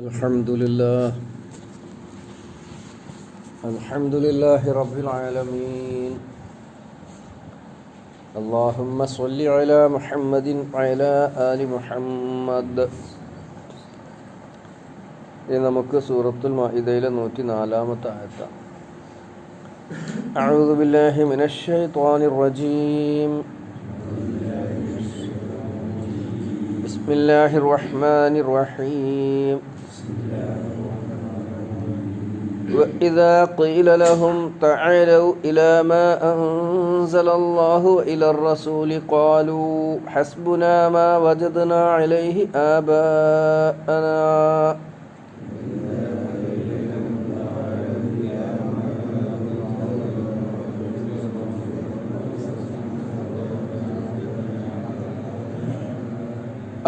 الحمد لله الحمد لله رب العالمين اللهم صل على محمد وعلى آل محمد ഇനി നമുക്ക് സൂറത്തുൽ മാഇദയിലെ നൂറ്റി നാലാമത്തെ ആയത്താണ് أعوذ بالله من الشيطان الرجيم بسم الله الرحمن الرحيم وإذا قيل لهم تعالوا إلى ما أنزل الله وإلى الرسول قالوا حسبنا ما وجدنا عليه آباءنا.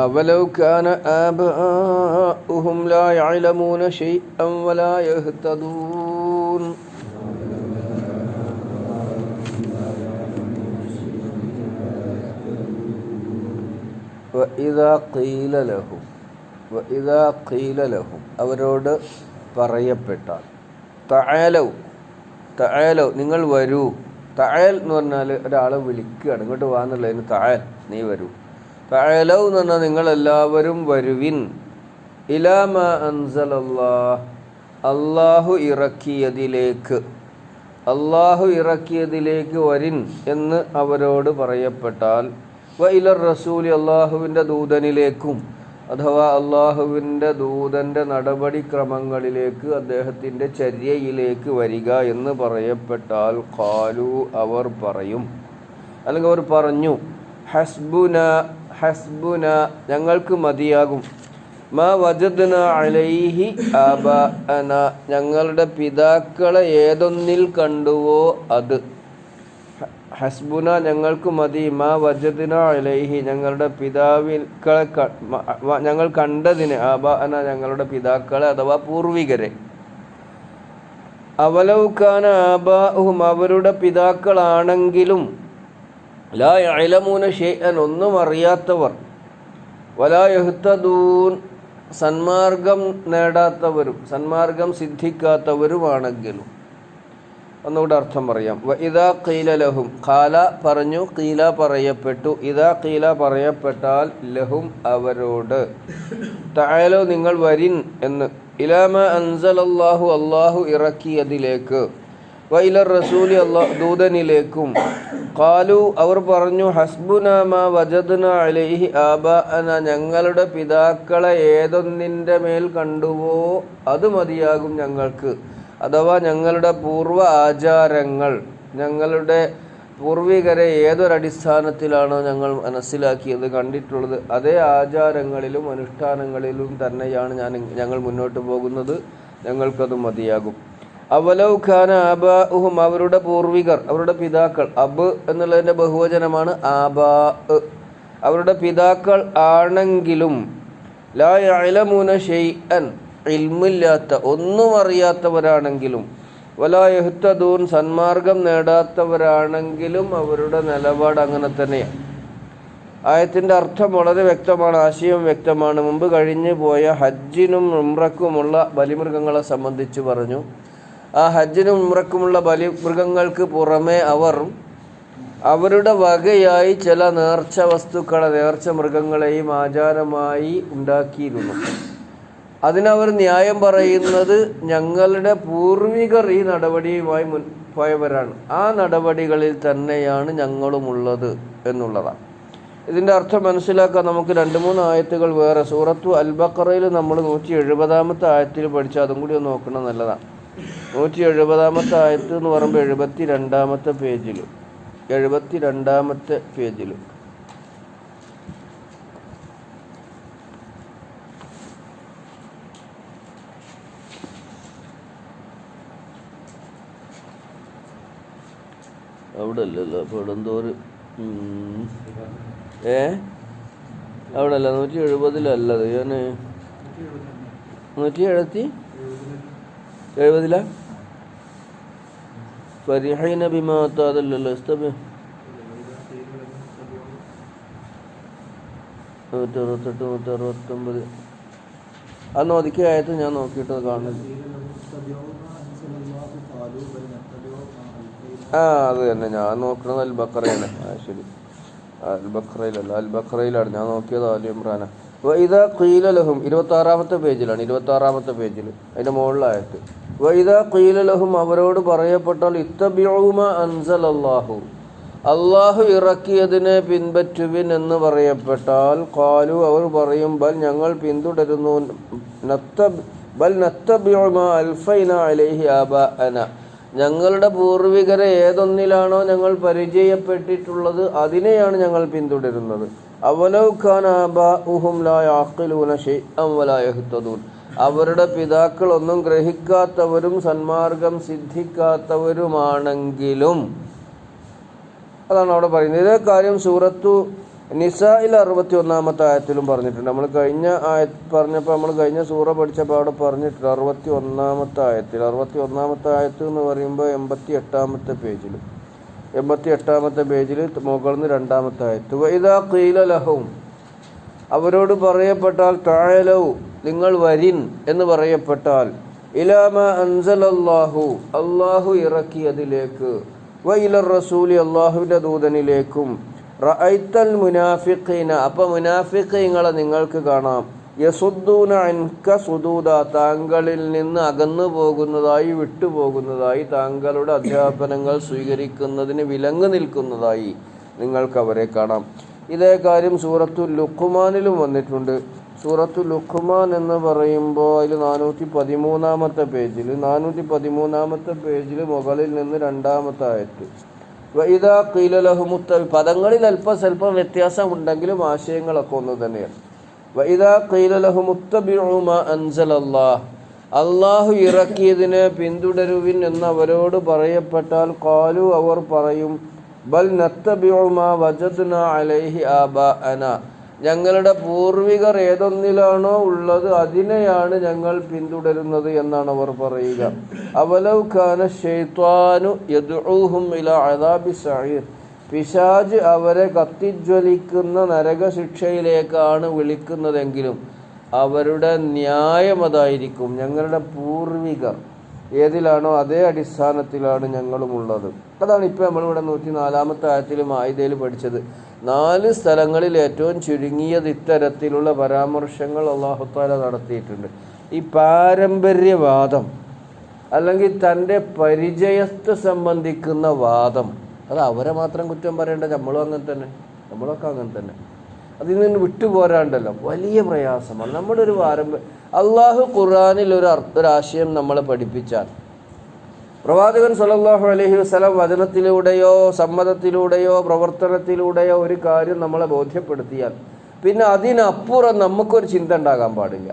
أولو كان آباؤهم لا يعلمون شيئا ولا يهتدون وإذا قيل لهم وإذا قيل لهم അവരോട് പറയപ്പെട്ടാൽ തആലൗ തആലൗ നിങ്ങൾ വരൂ തആൽ എന്ന് പറഞ്ഞാൽ ഒരാളെ വിളിക്കുകയാണ് ഇങ്ങോട്ട് വാന്നുള്ളതിന് തആൽ നീ വരൂ തഅലൗ എന്ന് പറഞ്ഞാൽ നിങ്ങളെല്ലാവരും വരുവിൻ. ഇലാമ അൻസലല്ലാ അള്ളാഹു ഇറക്കിയതിലേക്ക്. അള്ളാഹു ഇറക്കിയതിലേക്ക് വരിൻ എന്ന് അവരോട് പറയപ്പെട്ടാൽ വ ഇലർ റസൂലി അള്ളാഹുവിന്റെ ദൂതനിലേക്കും അഥവാ അള്ളാഹുവിന്റെ ദൂതന്റെ നടപടിക്രമങ്ങളിലേക്ക് അദ്ദേഹത്തിന്റെ ചര്യയിലേക്ക് വരിക എന്ന് പറയപ്പെട്ടാൽ കാലു അവർ പറയും. അല്ലെങ്കിൽ അവർ പറഞ്ഞു ഹസ്ബുന ഹസ്ബുന ഞങ്ങൾക്ക് മതിയാകും. മാ വജദ്ന അലൈഹി ആബാഅന ഞങ്ങളുടെ പിതാക്കളെ ഏതൊന്നിൽ കണ്ടുവോ അത്. ഹസ്ബുന ഞങ്ങൾക്ക് മതി. മാ വജദ്ന അലൈഹി ഞങ്ങളുടെ പിതാവിക്കളെ ഞങ്ങൾ കണ്ടതിന് ആബാഅന ഞങ്ങളുടെ പിതാക്കളെ അഥവാ പൂർവികരെ. അവലൗഖാന ആബാഹും അവരുടെ പിതാക്കളാണെങ്കിലും ലാ യഅലമൂന ഷെയ്അൻ ഒന്നും അറിയാത്തവർ. വലാ യഹ്തദൂൻ സന്മാർഗം നേടാത്തവരും സന്മാർഗം സിദ്ധിക്കാത്തവരുമാണെങ്കിലും. ഒന്നുകൂടെ അർത്ഥം പറയാം. ഇതാ കീല ലഹും ഖാല പറഞ്ഞു കീല പറയപ്പെട്ടു. ഇതാ കീല പറയപ്പെട്ടാൽ ലഹും അവരോട്. തായാലോ നിങ്ങൾ വരിൻ എന്ന്. ഇലാമ അൻസലല്ലാഹു അള്ളാഹു ഇറക്കിയതിലേക്ക്. വൈലർ റസൂലി അള്ളാ ദൂതനിലേക്കും. കാലു അവർ പറഞ്ഞു ഹസ്ബുനാമ വജദ്ന അലൈഹി എന്ന ഞങ്ങളുടെ പിതാക്കളെ ഏതൊന്നിന്റെ മേൽ കണ്ടുവോ അത് മതിയാകും ഞങ്ങൾക്ക്. അഥവാ ഞങ്ങളുടെ പൂർവ ആചാരങ്ങൾ ഞങ്ങളുടെ പൂർവികരെ ഏതൊരടിസ്ഥാനത്തിലാണോ ഞങ്ങൾ മനസ്സിലാക്കിയത് കണ്ടിട്ടുള്ളത് അതേ ആചാരങ്ങളിലും അനുഷ്ഠാനങ്ങളിലും തന്നെയാണ് ഞാൻ ഞങ്ങൾ മുന്നോട്ട് പോകുന്നത്. ഞങ്ങൾക്കത് മതിയാകും. അവലൗ ഖാന ആബാഉഹും അവരുടെ പൂർവികർ അവരുടെ പിതാക്കൾ. അബ് എന്നുള്ളതിന്റെ ബഹുവചനമാണ് ആബാ അവരുടെ പിതാക്കൾ ആണെങ്കിലും ലാ ഷെയ് ഷെയ്അൻ ഇൽമില്ലാത്ത ഒന്നും അറിയാത്തവരാണെങ്കിലും വലാ യഹ്തദൂൻ സന്മാർഗം നേടാത്തവരാണെങ്കിലും അവരുടെ നിലപാട് അങ്ങനെ തന്നെയാണ് ആയത്തിന്റെ അർത്ഥം വളരെ വ്യക്തമാണ് ആശയം വ്യക്തമാണ്. മുമ്പ് കഴിഞ്ഞു പോയ ഹജ്ജിനും ഉംറക്കുമുള്ള ബലിമൃഗങ്ങളെ സംബന്ധിച്ച് പറഞ്ഞു. ആ ഹജ്ജിനും ഉമ്രക്കുമുള്ള ബലിമൃഗങ്ങൾക്ക് പുറമെ അവർ അവരുടെ വകയായി ചില നേർച്ച വസ്തുക്കളെ നേർച്ച മൃഗങ്ങളെയും ആചാരമായി ഉണ്ടാക്കിയിരുന്നു. അതിനവർ ന്യായം പറയുന്നത് ഞങ്ങളുടെ പൂർവികർ ഈ നടപടിയുമായി മുൻ പോയവരാണ്. ആ നടപടികളിൽ തന്നെയാണ് ഞങ്ങളുമുള്ളത് എന്നുള്ളതാണ്. ഇതിന്റെ അർത്ഥം മനസ്സിലാക്കാൻ നമുക്ക് രണ്ട് മൂന്ന് ആയത്തുകൾ വേറെ. സൂറത്തു അൽബക്കറയിൽ നമ്മൾ നൂറ്റി എഴുപതാമത്തെ ആയത്തിൽ പഠിച്ചാൽ അതും കൂടി ഒന്ന് നോക്കണം നല്ലതാണ്. നൂറ്റി എഴുപതാമത്തെ ആയത്ത് എന്ന് പറയുമ്പോൾ എഴുപത്തി രണ്ടാമത്തെ പേജിൽ എഴുപത്തി രണ്ടാമത്തെ പേജിൽ അവിടെ അല്ലല്ലോ അപ്പോൾ ഒരു ഏ? അവിടെ അല്ല നൂറ്റി എഴുപതിലല്ലത് ഞാൻ നൂറ്റി എഴുപത്തി എഴുപതില? ഫരിഹൈന ഞാൻ നോക്കിയിട്ട് കാണുന്നു ആ അത് തന്നെ. ഞാൻ നോക്കണത് അൽ ബക്കറയാണ് ആ ശരി. അൽ ബക്കറയിലല്ല അൽ ബക്കറയിലാണ് ഞാൻ നോക്കിയത് ആലി ഇമ്രാന. വൈദ ഖീലലഹും ഇരുപത്തി ആറാമത്തെ പേജിലാണ് ഇരുപത്തി ആറാമത്തെ പേജിൽ അതിന്റെ മുകളിലായിട്ട് വൈദ അവരോട് പറയപ്പെട്ടാൽ ഇത്തബിഉമ അൻസൽ അള്ളാഹു അള്ളാഹു ഇറക്കിയതിനെ പിൻപറ്റുവിൻ എന്ന് പറയപ്പെട്ടാൽ കാലു അവർ പറയും ബൽ ഞങ്ങൾ പിന്തുടരുന്നു. ബൽ നത്തബിഉമ അൽഫൈന അലൈഹി ഞങ്ങളുടെ പൂർവികരെ ഏതൊന്നിലാണോ ഞങ്ങൾ പരിചയപ്പെട്ടിട്ടുള്ളത് അതിനെയാണ് ഞങ്ങൾ പിന്തുടരുന്നത്. അവലൗഖാനാബുഹും അവരുടെ പിതാക്കൾ ഒന്നും ഗ്രഹിക്കാത്തവരും സന്മാർഗം സിദ്ധിക്കാത്തവരുമാണെങ്കിലും. അതാണ് അവിടെ പറയുന്നത്. ഇതേ കാര്യം സൂറത്തു നിസായിൽ അറുപത്തി ഒന്നാമത്തെ ആയത്തിലും പറഞ്ഞിട്ടുണ്ട്. നമ്മൾ കഴിഞ്ഞ ആയ പറഞ്ഞപ്പോൾ നമ്മൾ കഴിഞ്ഞ സൂറ പഠിച്ചപ്പോൾ അവിടെ പറഞ്ഞിട്ടുണ്ട് അറുപത്തി ഒന്നാമത്തെ ആയത്തിൽ. അറുപത്തി ഒന്നാമത്തെ ആയത്ത് എന്ന് പറയുമ്പോൾ എൺപത്തി എട്ടാമത്തെ പേജിൽ എൺപത്തി എട്ടാമത്തെ പേജിൽ മുകളിൽ രണ്ടാമത്തെ ആയത്ത്. വൈദാ കീല ലഹവും അവരോട് പറയപ്പെട്ടാൽ താഴലവ് നിങ്ങൾ വരിൻ എന്ന് പറയപ്പെട്ടാൽ ഇലാമ അൻസലല്ലാഹു അള്ളാഹു ഇറക്കിയതിലേക്ക് വൈലർ റസൂലി അള്ളാഹുവിന്റെ ദൂതനിലേക്കും റഅയ്തൽ മുനാഫിഖീന അപ്പോൾ മുനാഫിഖീങ്ങളെ നിങ്ങൾക്ക് കാണാം. യസുദ്ദൂന അൻക സുദൂദ താങ്കളിൽ നിന്ന് അകന്നു പോകുന്നതായി വിട്ടുപോകുന്നതായി താങ്കളുടെ അധ്യാപനങ്ങൾ സ്വീകരിക്കുന്നതിന് വിലങ്ങ് നിൽക്കുന്നതായി നിങ്ങൾക്ക് അവരെ കാണാം. ഇതേ കാര്യം സൂറത്തു ലുഖ്മാനിലും വന്നിട്ടുണ്ട്. സൂറത്തു ലുഖ്മാൻ എന്ന് പറയുമ്പോൾ അതിൽ നാനൂറ്റി പതിമൂന്നാമത്തെ പേജിൽ നാനൂറ്റി പതിമൂന്നാമത്തെ പേജിൽ മുകളിൽ നിന്ന് രണ്ടാമത്തെ ആയത്ത്. വൈദാ കീലലഹുമുത്ത പദങ്ങളിൽ അല്പം സ്വല്പം വ്യത്യാസം ഉണ്ടെങ്കിലും ആശയങ്ങളൊക്കെ ഒന്ന് തന്നെയാണ്. വൈദാ കീലലഹുമുത്ത അള്ളാഹു ഇറക്കിയതിനെ പിന്തുടരുവിൻ എന്ന് അവരോട് പറയപ്പെട്ടാൽ കാലു അവർ പറയും ബൽ നത്തബിഉമ വജദ്ന അലൈഹി ആബാഅന ഞങ്ങളുടെ പൂർവികർ ഏതൊന്നിലാണോ ഉള്ളത് അതിനെയാണ് ഞങ്ങൾ പിന്തുടരുന്നത് എന്നാണ് അവർ പറയുക. പിശാജ് അവരെ കത്തിജ്വലിക്കുന്ന നരക നരകശിക്ഷയിലേക്കാണ് വിളിക്കുന്നതെങ്കിലും അവരുടെ ന്യായം അതായിരിക്കും. ഞങ്ങളുടെ പൂർവികർ ഏതിലാണോ അതേ അടിസ്ഥാനത്തിലാണ് ഞങ്ങളും ഉള്ളത് അതാണ് ഇപ്പോൾ നമ്മളിവിടെ നൂറ്റി നാലാമത്തെ ആയത്തിലും ആയുധയിൽ പഠിച്ചത്. നാല് സ്ഥലങ്ങളിൽ ഏറ്റവും ചുരുങ്ങിയത് ഇത്തരത്തിലുള്ള പരാമർശങ്ങൾ അള്ളാഹുത്താല നടത്തിയിട്ടുണ്ട്. ഈ പാരമ്പര്യവാദം അല്ലെങ്കിൽ തന്റെ പരിചയത്തെ സംബന്ധിക്കുന്ന വാദം അത് അവരെ മാത്രം കുറ്റം പറയേണ്ട നമ്മളും അങ്ങനെ തന്നെ നമ്മളൊക്കെ അങ്ങനെ തന്നെ. അതിൽ നിന്ന് വിട്ടുപോരാണ്ടല്ലോ. വലിയ പ്രയാസമാണ്. നമ്മുടെ ഒരു പാരമ്പര്യം അള്ളാഹു ഖുറാനിൽ ഒരു അർത്ഥ ഒരാശയം നമ്മളെ പഠിപ്പിച്ചാൽ പ്രവാചകൻ സല്ലല്ലാഹു അലഹി വസ്ലം വചനത്തിലൂടെയോ സമ്മതത്തിലൂടെയോ പ്രവർത്തനത്തിലൂടെയോ ഒരു കാര്യം നമ്മളെ ബോധ്യപ്പെടുത്തിയാൽ പിന്നെ അതിനപ്പുറം നമുക്കൊരു ചിന്ത ഉണ്ടാകാൻ പാടില്ല.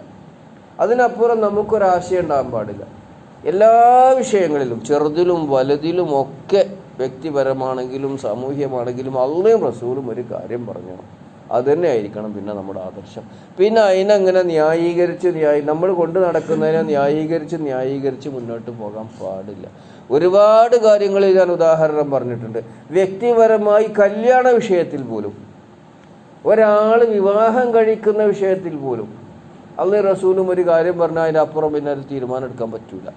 അതിനപ്പുറം നമുക്കൊരാശയം ഉണ്ടാകാൻ പാടില്ല. എല്ലാ വിഷയങ്ങളിലും ചെറുതിലും വലുതിലും ഒക്കെ വ്യക്തിപരമാണെങ്കിലും സാമൂഹ്യമാണെങ്കിലും അള്ളയും റസൂലും ഒരു കാര്യം പറഞ്ഞു അത് തന്നെ ആയിരിക്കണം പിന്നെ നമ്മുടെ ആദർശം. പിന്നെ അതിനങ്ങനെ ന്യായീകരിച്ച് ന്യായി നമ്മൾ കൊണ്ട് നടക്കുന്നതിനെ ന്യായീകരിച്ച് ന്യായീകരിച്ച് മുന്നോട്ട് പോകാൻ പാടില്ല. ഒരുപാട് കാര്യങ്ങളിൽ ഞാൻ ഉദാഹരണം പറഞ്ഞിട്ടുണ്ട്. വ്യക്തിപരമായി കല്യാണ വിഷയത്തിൽ പോലും ഒരാൾ വിവാഹം കഴിക്കുന്ന വിഷയത്തിൽ പോലും അന്ന് റസൂലും ഒരു കാര്യം പറഞ്ഞാൽ അതിനപ്പുറം പിന്നെ ഒരു തീരുമാനം എടുക്കാൻ പറ്റൂല.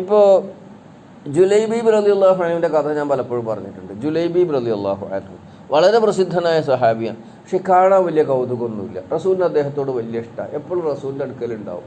ഇപ്പോൾ ജുലൈബി ബ്രലി അള്ളാഹു അനുവിന്റെ കഥ ഞാൻ പലപ്പോഴും പറഞ്ഞിട്ടുണ്ട്. ജുലൈബി ബ്രലി അള്ളാഹു അനു വളരെ പ്രസിദ്ധനായ സഹാബിയാണ്. പക്ഷെ കാണാൻ വലിയ കൗതുകമൊന്നുമില്ല. റസൂലിന് അദ്ദേഹത്തോട് വലിയ ഇഷ്ടമാണ്. എപ്പോഴും റസൂലിന്റെ അടുക്കലുണ്ടാവും.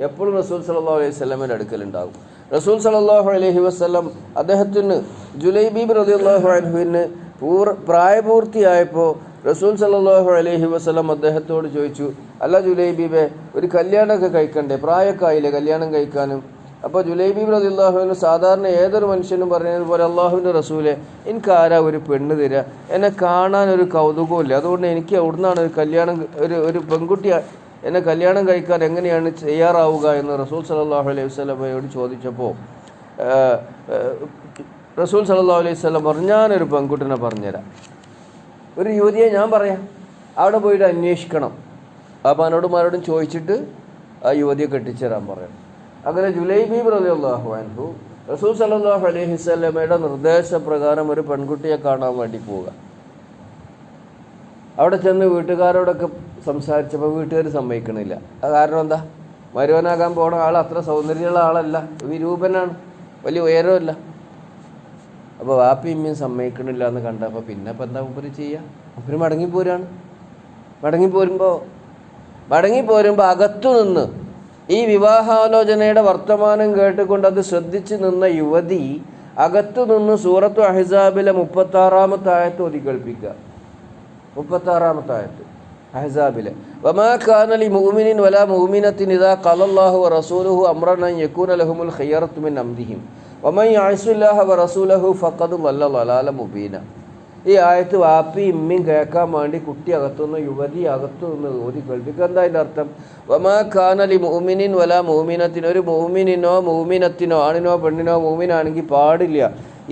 എപ്പോഴും റസൂൽ സല്ലാ അലൈഹി സ്വലമിന്റെ അടുക്കലുണ്ടാവും. റസൂൽ സലാഹു അലൈഹി വസ്ലം അദ്ദേഹത്തിന് ജുലൈബീബ് റലി അള്ളാഹു അനുവിന് പൂർ പ്രായപൂർത്തിയായപ്പോൾ റസൂൽ സല്ലാഹു അലൈഹി വസ്ലം അദ്ദേഹത്തോട് ചോദിച്ചു അല്ല ജുലൈബീബെ ഒരു കല്യാണമൊക്കെ കഴിക്കണ്ടേ? പ്രായമൊക്കെ കല്യാണം കഴിക്കാനും? അപ്പോൾ ജുലൈബി റതി അള്ളാഹുവിന് സാധാരണ ഏതൊരു മനുഷ്യനും പറഞ്ഞതുപോലെ അള്ളാഹുവിന്റെ റസൂലെ എനിക്ക് ആരാ ഒരു പെണ്ണ് തരിക എന്നെ കാണാൻ ഒരു കൗതുകമില്ല അതുകൊണ്ട് എനിക്ക് അവിടുന്നാണ് ഒരു കല്യാണം ഒരു ഒരു പെൺകുട്ടി എന്നെ കല്യാണം കഴിക്കാൻ എങ്ങനെയാണ് ചെയ്യാറാവുക എന്ന് റസൂൽ സലാഹു അലൈഹി വസ്ലമയോട് ചോദിച്ചപ്പോൾ റസൂൽ സലാഹു അലൈഹി വസ്ലം പറഞ്ഞു ഞാനൊരു പെൺകുട്ടിനെ പറഞ്ഞുതരാം. ഒരു യുവതിയെ ഞാൻ പറയാം. അവിടെ പോയിട്ട് അന്വേഷിക്കണം. അപ്പാനോടും ചോദിച്ചിട്ട് ആ യുവതിയെ കെട്ടിച്ചേരാൻ പറയണം അങ്ങനെ ജുലൈബീബ് റലി അള്ളാഹു അൻഹു റസൂൽ സലാഹു അലൈഹി സ്വലമയുടെ നിർദ്ദേശപ്രകാരം ഒരു പെൺകുട്ടിയെ കാണാൻ വേണ്ടി പോവുക. അവിടെ ചെന്ന് വീട്ടുകാരോടൊക്കെ സംസാരിച്ചപ്പോൾ വീട്ടുകാർ സമ്മതിക്കണില്ല. കാരണം എന്താ? മരുവനാകാൻ പോണ ആൾ അത്ര സൗന്ദര്യമുള്ള ആളല്ല. വിരൂപനാണ്. വലിയ ഉയരമല്ല അപ്പോൾ വാപ്പി ഇമ്മയും സമ്മതിക്കണില്ല എന്ന് കണ്ടപ്പോൾ പിന്നെ ഇപ്പം എന്താ ഉപരി ചെയ്യുക അപ്പം മടങ്ങിപ്പോരാണ്. മടങ്ങിപ്പോരുമ്പോൾ മടങ്ങിപ്പോരുമ്പോൾ അകത്തു നിന്ന് ഈ വിവാഹാലോചനയുടെ വർത്തമാനം കേട്ടുകൊണ്ട് അത് ശ്രദ്ധിച്ചു നിന്ന യുവതി അകത്തു നിന്ന് സൂറത്തു അഹിസാബിലെ മുപ്പത്താറാമത്തെ ആയത്ത് ഒതികൽപ്പിക്കുക മുപ്പത്താറാമത്തെ ആയത്ത് അഹ്സാബിലെ. വമാ കാനലി മുഅ്മിനിൻ വലാ മുഅ്മിനത്തിൻ ഇദാ കലല്ലാഹു വറസൂലുഹു അംറൻ അൻ യകൂന ലഹുമുൽ ഖിയറത്തു മിൻ അംരിഹിം. വമൻ യഅസില്ലാഹ വറസൂലഹു ഫഖദ് ളല്ല ളലാല മുബീന. ഈ ആയത്ത് വാപ്പി ഇമ്മയും കേൾക്കാൻ വേണ്ടി കുട്ടി അകത്തുനിന്ന് യുവതി അകത്തുനിന്ന് ഓതി കേൾപ്പിക്കുക. എന്താ അതിന്റെ അർത്ഥം? വമാ ഖാനലി മോമിനിൻ വല മോമിനത്തിന് ഒരു മോമിനിനോ മോമിനത്തിനോ ആണിനോ പെണ്ണിനോ മോമിനാണെങ്കിൽ പാടില്ല.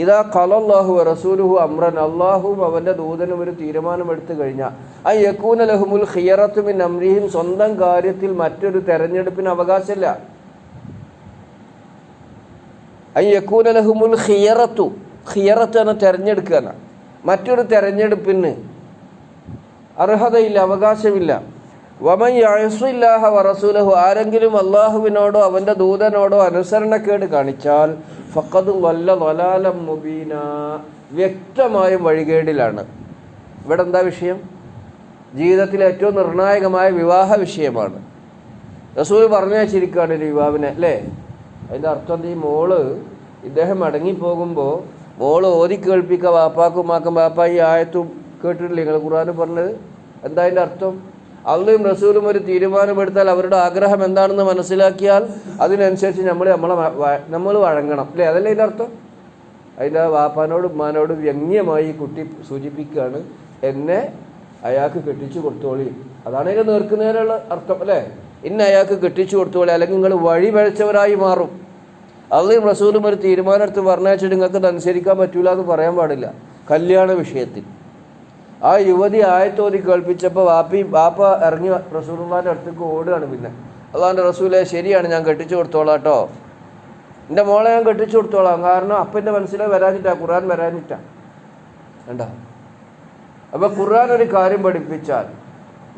ഇതാ കലല്ലാഹു റസൂലുഹു അമ്രൻ അള്ളാഹുവും അവന്റെ ദൂതനും ഒരു തീരുമാനമെടുത്തു കഴിഞ്ഞാൽ ആ യക്കൂന ലഹുമുൽ ഹിയറത്തുമിൻ അമ്രിഹിം സ്വന്തം കാര്യത്തിൽ മറ്റൊരു തെരഞ്ഞെടുപ്പിന് അവകാശമില്ല. ഐ യക്കൂന ലഹുമുൽ ഖിയറത്തു. ഖിയറത്ത് എന്ന തെരഞ്ഞെടുക്കുകയാണ്. മറ്റൊരു തെരഞ്ഞെടുപ്പിന് അർഹതയില്ല അവകാശമില്ല. വമയ്യാഹ വറസൂലഹു ആരെങ്കിലും അള്ളാഹുവിനോടോ അവന്റെ ദൂതനോടോ അനുസരണക്കേട് കാണിച്ചാൽ ഫഖദ് വല്ല വലാലം മുബീന വ്യക്തമായും വഴികേടിലാണ്. ഇവിടെ എന്താ വിഷയം? ജീവിതത്തിലെ ഏറ്റവും നിർണായകമായ വിവാഹ വിഷയമാണ്. റസൂൽ പറഞ്ഞു വെച്ചിരിക്കുകയാണ് ഒരു യുവാവിനെ അല്ലേ? അതിന്റെ അർത്ഥം ഈ മോൾ ഇദ്ദേഹം മടങ്ങിപ്പോകുമ്പോൾ മോൾ ഓതി കേൾപ്പിക്കുക വാപ്പാക്കും മാക്കും വാപ്പ ഈ ആയത്തും കേട്ടിട്ടില്ലേ? നിങ്ങൾ ഖുർആൻ പറഞ്ഞത്? എന്താ അതിന്റെ അർത്ഥം? അള്ളയും റസൂലും ഒരു തീരുമാനമെടുത്താൽ അവരുടെ ആഗ്രഹം എന്താണെന്ന് മനസ്സിലാക്കിയാൽ അതിനനുസരിച്ച് നമ്മൾ നമ്മളെ നമ്മൾ വഴങ്ങണം. അല്ലേ? അതല്ലേ അതിന്റെ അർത്ഥം? അതിന്റെ വാപ്പാനോടും ഉമ്മാനോടും വ്യംഗ്യമായി കുട്ടി സൂചിപ്പിക്കുകയാണ് എന്നെ അയാൾക്ക് കെട്ടിച്ചു കൊടുത്തോളി. അതാണ് ഇതിന് നേർക്കുന്നതിനുള്ള അർത്ഥം അല്ലേ? ഇന്ന് അയാൾക്ക് കെട്ടിച്ചു കൊടുത്തോളി അല്ലെങ്കിൽ നിങ്ങൾ വഴി പഴച്ചവരായി മാറും. അള്ളയും റസൂലും ഒരു തീരുമാനം എടുത്ത് പറഞ്ഞാൽ നിങ്ങൾക്ക് അനുസരിക്കാൻ പറ്റൂല എന്ന് പറയാൻ പാടില്ല. കല്യാണ വിഷയത്തിൽ. ആ യുവതി ആയത്തോതി കേൾപ്പിച്ചപ്പോൾ വാപ്പി വാപ്പ ഇറങ്ങി റസൂലുള്ളാന്റെ അടുത്തേക്ക് ഓടുകയാണ് പിന്നെ. അള്ളാന്റെ റസൂലെ ശരിയാണ് ഞാൻ കെട്ടിച്ചു കൊടുത്തോളാം കേട്ടോ എന്റെ മോളെ ഞാൻ കെട്ടിച്ചു കൊടുത്തോളാം. കാരണം അപ്പന്റെ മനസ്സിലെ വരാനിട്ടാ ഖുർആൻ വരാനിട്ടാ. കണ്ടോ? അപ്പോൾ ഖുർആൻ ഒരു കാര്യം പഠിപ്പിച്ചാൽ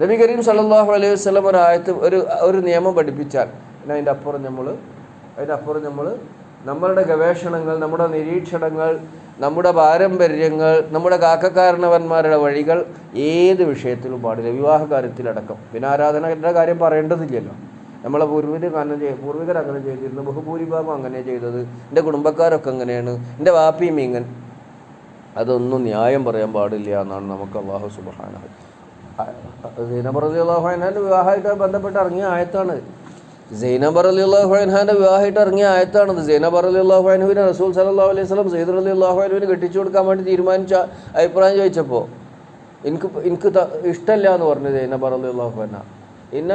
നബി കരീം സല്ലല്ലാഹു അലൈഹി വസ്ലം ഒരു ആയത്ത് ഒരു ഒരു നിയമം പഠിപ്പിച്ചാൽ പിന്നെ അതിന്റെ അപ്പുറം നമ്മൾ അതിന്റെ അപ്പുറം നമ്മൾ നമ്മളുടെ ഗവേഷണങ്ങൾ നമ്മുടെ നിരീക്ഷണങ്ങൾ നമ്മുടെ പാരമ്പര്യങ്ങൾ നമ്മുടെ കാക്കക്കാരണവന്മാരുടെ വഴികൾ ഏത് വിഷയത്തിലും പാടില്ല വിവാഹ കാര്യത്തിലടക്കം പിന്നെ ആരാധനയുടെ കാര്യം പറയേണ്ടതില്ലല്ലോ നമ്മളെ പൂർവികർ അങ്ങനെ ചെയ്യ പൂർവികർ അങ്ങനെ ചെയ്തിരുന്നു ബഹുഭൂരിഭാഗം അങ്ങനെ ചെയ്തത് എന്റെ കുടുംബക്കാരൊക്കെ അങ്ങനെയാണ് എന്റെ വാപ്പിയും ഇങ്ങനെ അതൊന്നും ന്യായം പറയാൻ പാടില്ല എന്നാണ് നമുക്ക് അള്ളാഹു സുബാന സൈനബർ അള്ളാഹു വിവാഹമായിട്ട് ബന്ധപ്പെട്ട് ഇറങ്ങിയ ആയത്താണ് സൈനബർ അലി അള്ളാഹുഹാന്റെ വിവാഹമായിട്ട് ഇറങ്ങിയ ആയത്താണത്. സൈനബർ അലി അള്ളാഹുഹാനുവിന് റസൂൽ സലാഹു അലൈഹി സ്വലം സൈദർ അലി അള്ളാഹുഹാനുവിന് കെട്ടിച്ചു കൊടുക്കാൻ വേണ്ടി തീരുമാനിച്ച അഭിപ്രായം ചോദിച്ചപ്പോൾ എനിക്ക് എനിക്ക് ഇഷ്ടമല്ല എന്ന് പറഞ്ഞു സൈനബർ അലി അള്ളാഹുഹാന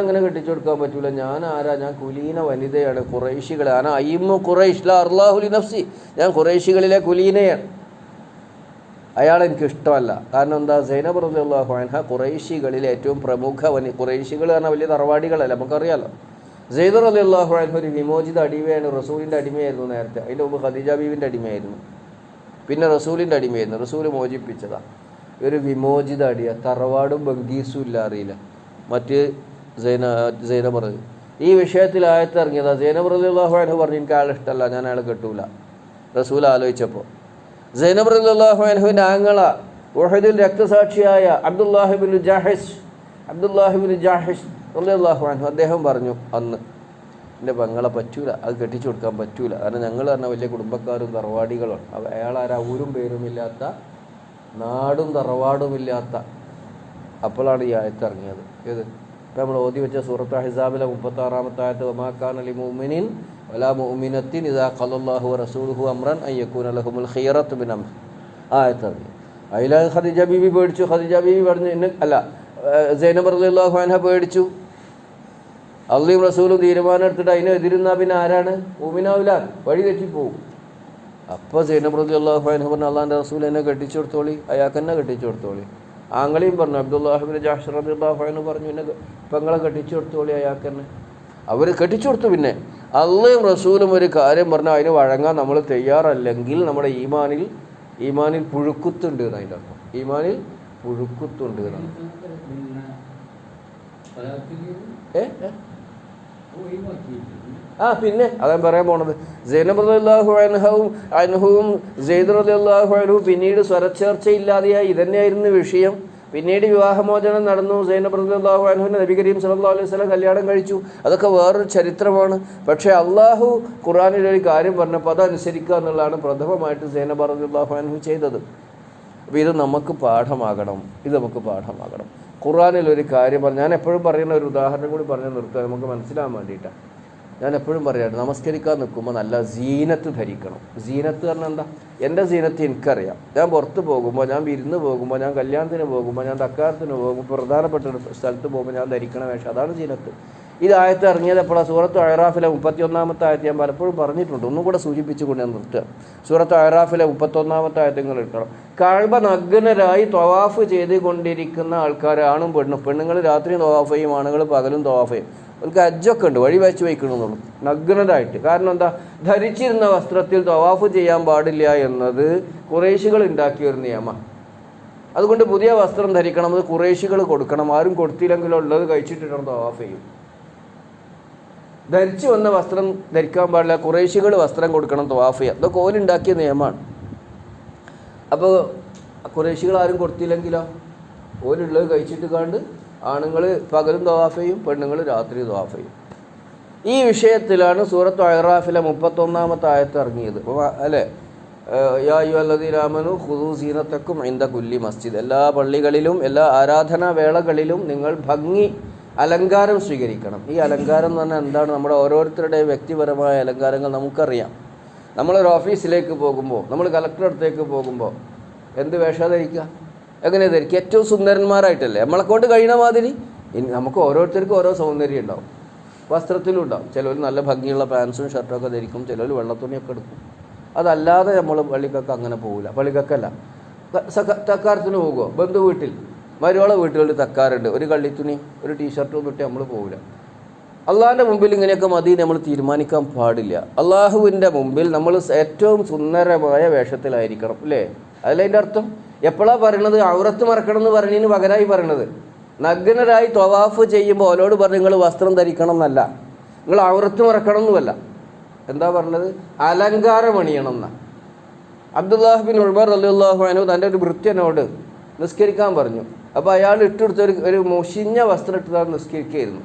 അങ്ങനെ കെട്ടിച്ചു കൊടുക്കാൻ പറ്റൂല. ഞാൻ ആരാ? ഞാൻ കുലീന വനിതയാണ്. കുറേശികളെ ആന അയ്യമ്മ കുറേഷ് ലാ അർലാഹുലി നഫ്സി. ഞാൻ കുറേശികളിലെ കുലീനയാണ്. അയാൾ എനിക്ക് ഇഷ്ടമല്ല. കാരണം എന്താ? സൈനബ് അലി അൻഹ കുറേശികളിലെ ഏറ്റവും പ്രമുഖ വനി കുറേശികൾ കാരണം വലിയ തറവാടികളല്ല? നമുക്കറിയാലോ. സെയ്ദ് റളിയല്ലാഹു അൻഹു ഒരു വിമോചിത അടിമയാണ് റസൂലിന്റെ അടിമയായിരുന്നു നേരത്തെ. അതിന്റെ മുമ്പ് ഖദീജ ബീവിന്റെ അടിമയായിരുന്നു. പിന്നെ റസൂലിന്റെ അടിമയായിരുന്നു. റസൂൽ മോചിപ്പിച്ചതാ. ഒരു വിമോചിത അടിയ. തറവാടും ബംഗീസും ഇല്ല അറിയില്ല. മറ്റ് സൈന സൈനബ് ഈ വിഷയത്തിൽ ആയത്ത് ഇറങ്ങിയതാ. സൈനബ് റളിയല്ലാഹു അൻഹു പറഞ്ഞു എനിക്ക് അയാളെ ഇഷ്ടമല്ല ഞാൻ അയാളെ കെട്ടൂല. റസൂൽ ആലോചിച്ചപ്പോൾ സൈനബ് അള്ളാഹു അനഹുവിന്റെ ആങ്ങള ഉഹദിൽ രക്തസാക്ഷിയായ അബ്ദുല്ലാഹിബിൻ ജാഹിഷ് അബ്ദുല്ലാഹിബിൻ ജാഹിഷ് റളിയല്ലാഹു അൻഹു. അദ്ദേഹം പറഞ്ഞു അന്ന് എന്റെ പെങ്ങളെ പറ്റൂല അത് കെട്ടിച്ചു കൊടുക്കാൻ പറ്റൂല. കാരണം ഞങ്ങൾ പറഞ്ഞ വലിയ കുടുംബക്കാരും തറവാടികളും. അപ്പോൾ അയാൾ ആരാ ഊരും പേരുമില്ലാത്ത നാടും തറവാടുമില്ലാത്ത അപ്പോഴാണ് ഈ ആയത്ത് ഇറങ്ങിയത്. ഏത്? ഇപ്പം നമ്മൾ ഓതി വെച്ച സൂറത്ത് ഹിസാബിലെ മുപ്പത്തി ആറാമത്തെ ആയത്ത് ഒമാക്കാൻ അലി മുമിനിൻ വലാ മുമിനത്തിൻ ഇതാ ഖലല്ലാഹു റസൂലുഹു അമ്രൻ അയ്യക്കൂൻ അലഹുമുൽ ലഹുമുൽ ബിൻ മിൻ അംർ ആയത്ത് ഇറങ്ങി. അതിൽ ഖദീജ ബീബി പേടിച്ചു. ഖദീജ ബീബി പറഞ്ഞു അല്ല സൈനബ് റളിയല്ലാഹു അൻഹ പേടിച്ചു. അള്ളയും റസൂലും തീരുമാനം എടുത്തിട്ട് അതിനെ എതിരുന്ന പിന്നെ ആരാണ്? മുമിനാവില്ല വഴി തെറ്റിപ്പോവും. അപ്പോൾ സൈനബ് അള്ളാഹു അനു പറഞ്ഞു അള്ളാഹിന്റെ റസൂൽ എന്നെ കെട്ടിച്ചു കൊടുത്തോളി അയാൾക്ക് എന്നെ കെട്ടിച്ചു കൊടുത്തോളി. ആങ്ങളെയും പറഞ്ഞു അബ്ദുല്ലാഹിബിൻ ജാഷർ പറഞ്ഞു എന്നെ പെങ്ങളെ കെട്ടിച്ചു കൊടുത്തോളി അയാൾക്ക് തന്നെ അവർ കെട്ടിച്ചു കൊടുത്തു പിന്നെ. അള്ളയും റസൂലും ഒരു കാര്യം പറഞ്ഞു അതിന് വഴങ്ങാൻ നമ്മൾ തയ്യാറല്ലെങ്കിൽ നമ്മുടെ ഈമാനിൽ ഈമാനിൽ പുഴുക്കുത്തുണ്ട് എന്ന് അതിന്റെ അർത്ഥം. ഈമാനിൽ പുഴുക്കുത്തുണ്ട് എന്നാണ് ഏ? ആ പിന്നെ അതാണ് പറയാൻ പോണത്. സൈനബ് റളിയല്ലാഹു അൻഹവും അൻഹുവും സെയ്ദ് റളിയല്ലാഹു അൻഹു പിന്നീട് സ്വരച്ചേർച്ചയില്ലാതെയായി. ഇതന്നെയായിരുന്നു വിഷയം. പിന്നീട് വിവാഹമോചനം നടന്നു. സൈനബ് റളിയല്ലാഹു അൻഹുവിനെ നബി കരീം സല്ലല്ലാഹു അലൈഹി വസല്ലം കല്യാണം കഴിച്ചു. അതൊക്കെ വേറൊരു ചരിത്രമാണ്. പക്ഷേ അള്ളാഹു ഖുറാനിൽ ഒരു കാര്യം പറഞ്ഞപ്പോൾ അതനുസരിക്കുക എന്നുള്ളതാണ് പ്രഥമമായിട്ട് സൈനബ് റളിയല്ലാഹു അൻഹു ചെയ്തത്. അപ്പോൾ ഇത് നമുക്ക് പാഠമാകണം. ഇത് നമുക്ക് പാഠമാകണം. ഖുറാനിൽ ഒരു കാര്യം പറഞ്ഞു ഞാൻ എപ്പോഴും പറയുന്ന ഒരു ഉദാഹരണം കൂടി പറഞ്ഞു നിർത്തുക നമുക്ക് മനസ്സിലാകാൻ വേണ്ടിയിട്ടാണ് ഞാൻ എപ്പോഴും പറയാറ് നമസ്കരിക്കാൻ നിൽക്കുമ്പോൾ നല്ല സീനത്ത് ധരിക്കണം. സീനത്ത് പറഞ്ഞാൽ എന്താ? എന്റെ സീനത്ത് എനിക്കറിയാം. ഞാൻ പുറത്ത് പോകുമ്പോൾ ഞാൻ വിരുന്ന് പോകുമ്പോൾ ഞാൻ കല്യാണത്തിന് പോകുമ്പോൾ ഞാൻ തക്കാരത്തിന് പോകുമ്പോൾ പ്രധാനപ്പെട്ട ഒരു സ്ഥലത്ത് പോകുമ്പോൾ ഞാൻ ധരിക്കണ വേഷം. അതാണ് സീനത്ത്. ഇത് ആയത്ത് ഇറങ്ങിയത് എപ്പോഴാണ് സൂറത്ത് അയറാഫിലെ മുപ്പത്തി ഒന്നാമത്തെ ആയത്ത് ഞാൻ പലപ്പോഴും പറഞ്ഞിട്ടുണ്ട്. ഒന്നും കൂടെ സൂചിപ്പിച്ചുകൊണ്ട് ഞാൻ നിർത്തുക. സൂറത്ത് അയറാഫിലെ മുപ്പത്തൊന്നാമത്തെ ആയത്ത് ഇട്ടണം കഴബ നഗ്നരായി തൊവാഫ് ചെയ്തുകൊണ്ടിരിക്കുന്ന ആൾക്കാർ ആണും പെണ്ണും. പെണ്ണുങ്ങൾ രാത്രി തൊവാഫ് ചെയ്യും ആണുങ്ങൾ പകലും തൊവാഫ് ചെയ്യും. അവർക്ക് അജ്ജൊക്കെ ഉണ്ട്. വഴി വെച്ച് വയ്ക്കണമെന്നുള്ളൂ. നഗ്നരായിട്ട്. കാരണം എന്താ? ധരിച്ചിരുന്ന വസ്ത്രത്തിൽ തൊവാഫ് ചെയ്യാൻ പാടില്ല എന്നത് കുറേശികൾ ഉണ്ടാക്കിയ ഒരു നിയമം. അതുകൊണ്ട് പുതിയ വസ്ത്രം ധരിക്കണം അത് കുറേശികൾ കൊടുക്കണം. ആരും കൊടുത്തില്ലെങ്കിലും ഉള്ളത് കഴിച്ചിട്ടിടണം തൊവാഫ് ചെയ്യും. ധരിച്ചു വന്ന വസ്ത്രം ധരിക്കാൻ പാടില്ല. കുറേശികൾ വസ്ത്രം കൊടുക്കണം തൊവാഫ് ചെയ്യുക ഇതൊക്കെ ഓലുണ്ടാക്കിയ നിയമമാണ്. അപ്പോൾ കുറേശികൾ ആരും കൊടുത്തില്ലെങ്കിലോ? ഓലുള്ളത് കഴിച്ചിട്ട് കണ്ട് ആണുങ്ങൾ പകലും തൊവാഫ് ചെയ്യും പെണ്ണുങ്ങൾ രാത്രി തൊവാഫ് ചെയ്യും ഈ വിഷയത്തിലാണ് സൂറത്ത് അഹ്റാഫിലെ മുപ്പത്തൊന്നാമത്തെ ആയത്ത് ഇറങ്ങിയത്. അല്ലേ? യാ അല്ലതി രാമനു ഹുദു സീനത്തക്കും ഇന്ത കുല്ലി മസ്ജിദ്. എല്ലാ പള്ളികളിലും എല്ലാ ആരാധനാ വേളകളിലും നിങ്ങൾ ഭംഗി അലങ്കാരം സ്വീകരിക്കണം. ഈ അലങ്കാരം എന്ന് പറഞ്ഞാൽ എന്താണ്? നമ്മുടെ ഓരോരുത്തരുടെയും വ്യക്തിപരമായ അലങ്കാരങ്ങൾ നമുക്കറിയാം. നമ്മളൊരു ഓഫീസിലേക്ക് പോകുമ്പോൾ നമ്മൾ കളക്ടറുടെ അടുത്തേക്ക് പോകുമ്പോൾ എന്ത് വേഷം ധരിക്കുക എങ്ങനെ ധരിക്കുക? ഏറ്റവും സുന്ദരന്മാരായിട്ടല്ലേ? നമ്മളെ കൊണ്ട് കഴിയുന്ന മാതിരി. നമുക്ക് ഓരോരുത്തർക്കും ഓരോ സൗന്ദര്യം ഉണ്ടാവും. വസ്ത്രത്തിലും ഉണ്ടാവും. ചിലർ നല്ല ഭംഗിയുള്ള പാൻസും ഷർട്ടൊക്കെ ധരിക്കും. ചിലർ വെള്ളത്തുണിയൊക്കെ എടുക്കും. അതല്ലാതെ നമ്മൾ പള്ളിക്കൊക്കെ അങ്ങനെ പോകില്ല പള്ളിക്കൊക്കെ അല്ല. തക്കാരത്തിന് പോകുമോ ബന്ധു വീട്ടിൽ മരുവള വീട്ടുകളിൽ തക്കാറുണ്ട്. ഒരു കള്ളിത്തുണി ഒരു ടീഷർട്ടും ഇട്ട് നമ്മൾ പോകില്ല അള്ളാഹിന്റെ മുമ്പിൽ ഇങ്ങനെയൊക്കെ മതി നമ്മൾ തീരുമാനിക്കാൻ പാടില്ല. അള്ളാഹുവിന്റെ മുമ്പിൽ നമ്മൾ ഏറ്റവും സുന്ദരമായ വേഷത്തിലായിരിക്കണം അല്ലേ? അതിലതിന്റെ അർത്ഥം? എപ്പോഴാണ് പറയണത്? ഔറത്ത് മറക്കണം എന്ന് പറഞ്ഞതിന് പകരമായി പറയണത്. നഗ്നരായി തൊവാഫ് ചെയ്യുമ്പോൾ ഓലോട് പറഞ്ഞ് നിങ്ങൾ വസ്ത്രം ധരിക്കണം എന്നല്ല. നിങ്ങൾ ഔറത്ത് മറക്കണം എന്നുമല്ല. എന്താ പറഞ്ഞത്? അലങ്കാരം അണിയണം എന്നാ. അബ്ദുല്ലാഹ് ബിൻ ഉൾമർ അല്ലാഹു തന്റെ ഒരു ഭൃത്യനോട് നിസ്കരിക്കാൻ പറഞ്ഞു. അപ്പോൾ അയാൾ ഇട്ടെടുത്ത ഒരു ഒരു മുഷിഞ്ഞ വസ്ത്രം ഇട്ടതാണ് നിസ്കരിക്കുകയായിരുന്നു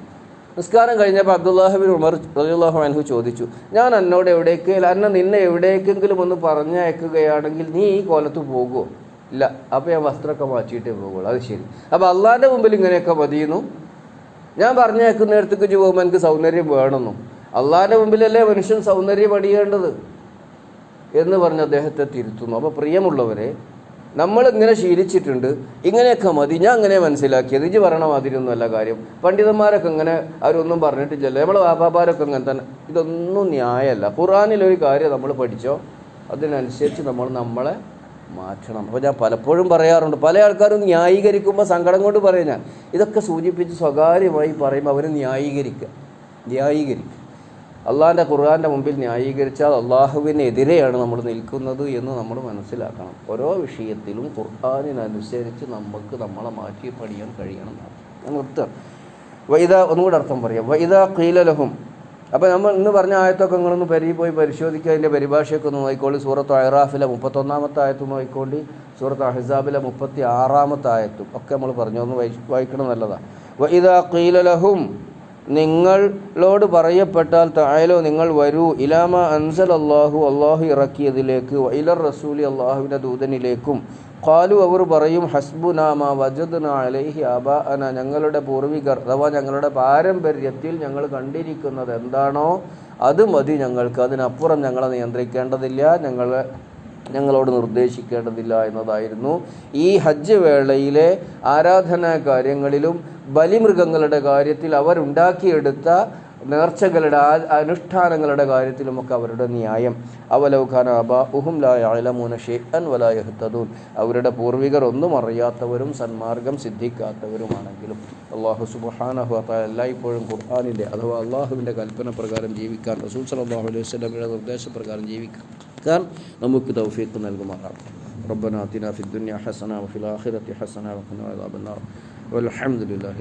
നിസ്കാരം കഴിഞ്ഞപ്പോൾ അബ്ദുല്ലാഹബിൻ ഉമർ റളിയല്ലാഹു അൻഹു ചോദിച്ചു ഞാൻ എന്നോട് എവിടേക്ക് അന്ന നിന്നെ എവിടേക്കെങ്കിലും ഒന്ന് പറഞ്ഞയക്കുകയാണെങ്കിൽ നീ ഈ കോലത്ത് പോകുമോ ഇല്ല അപ്പോൾ ഞാൻ വസ്ത്രമൊക്കെ മാറ്റിയിട്ടേ പോകുള്ളൂ. അത് ശരി. അപ്പോൾ അള്ളാഹിന്റെ മുമ്പിൽ ഇങ്ങനെയൊക്കെ മതിയുന്നു ഞാൻ പറഞ്ഞേക്കുന്നിടത്തേക്ക് പോകുമ്പോൾ എനിക്ക് സൗന്ദര്യം വേണമെന്നും. അള്ളാഹിന്റെ മുമ്പിലല്ലേ മനുഷ്യൻ സൗന്ദര്യം അടിയേണ്ടത് എന്ന് പറഞ്ഞ് അദ്ദേഹത്തെ തിരുത്തുന്നു. അപ്പോൾ പ്രിയമുള്ളവരെ നമ്മൾ ഇങ്ങനെ ശീലിച്ചിട്ടുണ്ട് ഇങ്ങനെയൊക്കെ മതി ഞാൻ അങ്ങനെ മനസ്സിലാക്കിയത് ഇജ് പറയണ മാതിരിയൊന്നുമല്ല കാര്യം. പണ്ഡിതന്മാരൊക്കെ ഇങ്ങനെ അവരൊന്നും പറഞ്ഞിട്ടില്ലല്ലോ. നമ്മളെ വാപ്പാപ്പാരൊക്കെ ഇങ്ങനെ തന്നെ. ഇതൊന്നും ന്യായമല്ല. ഖുറാനിലൊരു കാര്യം നമ്മൾ പഠിച്ചോ അതിനനുസരിച്ച് നമ്മൾ നമ്മളെ മാറ്റണം. അപ്പോൾ ഞാൻ പലപ്പോഴും പറയാറുണ്ട് പല ആൾക്കാരും ന്യായീകരിക്കുമ്പോൾ സങ്കടം കൊണ്ട് പറയും ഞാൻ. ഇതൊക്കെ സൂചിപ്പിച്ച് സ്വകാര്യമായി പറയുമ്പോൾ അവർ ന്യായീകരിക്കുക ന്യായീകരിക്കുക അള്ളാഹിന്റെ ഖുർആാന്റെ മുമ്പിൽ ന്യായീകരിച്ചാൽ അള്ളാഹുവിനെതിരെയാണ് നമ്മൾ നിൽക്കുന്നത് എന്ന് നമ്മൾ മനസ്സിലാക്കണം. ഓരോ വിഷയത്തിലും ഖുർആാനിനനുസരിച്ച് നമുക്ക് നമ്മളെ മാറ്റി പണിയാൻ കഴിയണം നിർത്തുക. വൈദ ഒന്നുകൂടെ അർത്ഥം പറയാം. വൈദ കീലലഹും അപ്പോൾ നമ്മൾ ഇന്ന് പറഞ്ഞ ആയത്തൊക്കെ നിങ്ങളൊന്ന് പരി പോയി പരിശോധിക്കുക. അതിന്റെ പരിഭാഷയൊക്കെ ഒന്ന് നോക്കിക്കോളി. സൂറത്ത് അഹ്റാഫിലെ മുപ്പത്തൊന്നാമത്തെ ആയത്തും നോക്കിക്കോണ്ടി സൂറത്ത് അഹിസാബിലെ മുപ്പത്തി ആറാമത്തെ ആയത്തും ഒക്കെ നമ്മൾ പറഞ്ഞു. ഒന്ന് വായി വായിക്കണം നല്ലതാണ് വൈദ കീലലഹും നിങ്ങളോട് പറയപ്പെട്ടാൽ തായാലോ നിങ്ങൾ വരൂ. ഇലാമ അൻസൽ അള്ളാഹു അള്ളാഹു ഇറക്കിയതിലേക്ക് ഇലർ റസൂലി അള്ളാഹുവിന്റെ ദൂതനിലേക്കും. കാലു അവർ പറയും ഹസ്ബുനാമ വജദ്ന അലൈഹി അബാഅന. ഞങ്ങളുടെ പൂർവികർ അഥവാ ഞങ്ങളുടെ പാരമ്പര്യത്തിൽ ഞങ്ങൾ കണ്ടിരിക്കുന്നത് എന്താണോ അത് മതി ഞങ്ങൾക്ക്. അതിനപ്പുറം ഞങ്ങളെ നിയന്ത്രിക്കേണ്ടതില്ല. ഞങ്ങളെ ഞങ്ങളോട് നിർദ്ദേശിക്കേണ്ടതില്ല എന്നതായിരുന്നു ഈ ഹജ്ജ് വേളയിലെ ആരാധനാ കാര്യങ്ങളിലും ബലിമൃഗങ്ങളുടെ കാര്യത്തിൽ അവരുണ്ടാക്കിയെടുത്ത നേർച്ചകളുടെ അനുഷ്ഠാനങ്ങളുടെ കാര്യത്തിലുമൊക്കെ അവരുടെ ന്യായം. അവലൗഖാന അബ ഉഹും ലായാലമൂന ഷെയ്ഖൻ വലായഹത്തദൂൻ അവരുടെ പൂർവികർ ഒന്നും അറിയാത്തവരും സന്മാർഗം സിദ്ധിക്കാത്തവരുമാണെങ്കിലും അള്ളാഹു സുബഹാനഹു അത്ത എല്ലായ്പ്പോഴും ഖുർആാനിന്റെ അഥവാ അള്ളാഹുവിന്റെ കൽപ്പന പ്രകാരം ജീവിക്കാൻ റസൂൽ സലാഹു അലൈഹി സ്വലമിയുടെ നിർദ്ദേശപ്രകാരം الأتقان نمك توفيقنا الجمعة ربنا آتنا في الدنيا حسنة وفي الآخرة حسنة وقنا عذاب النار. والحمد لله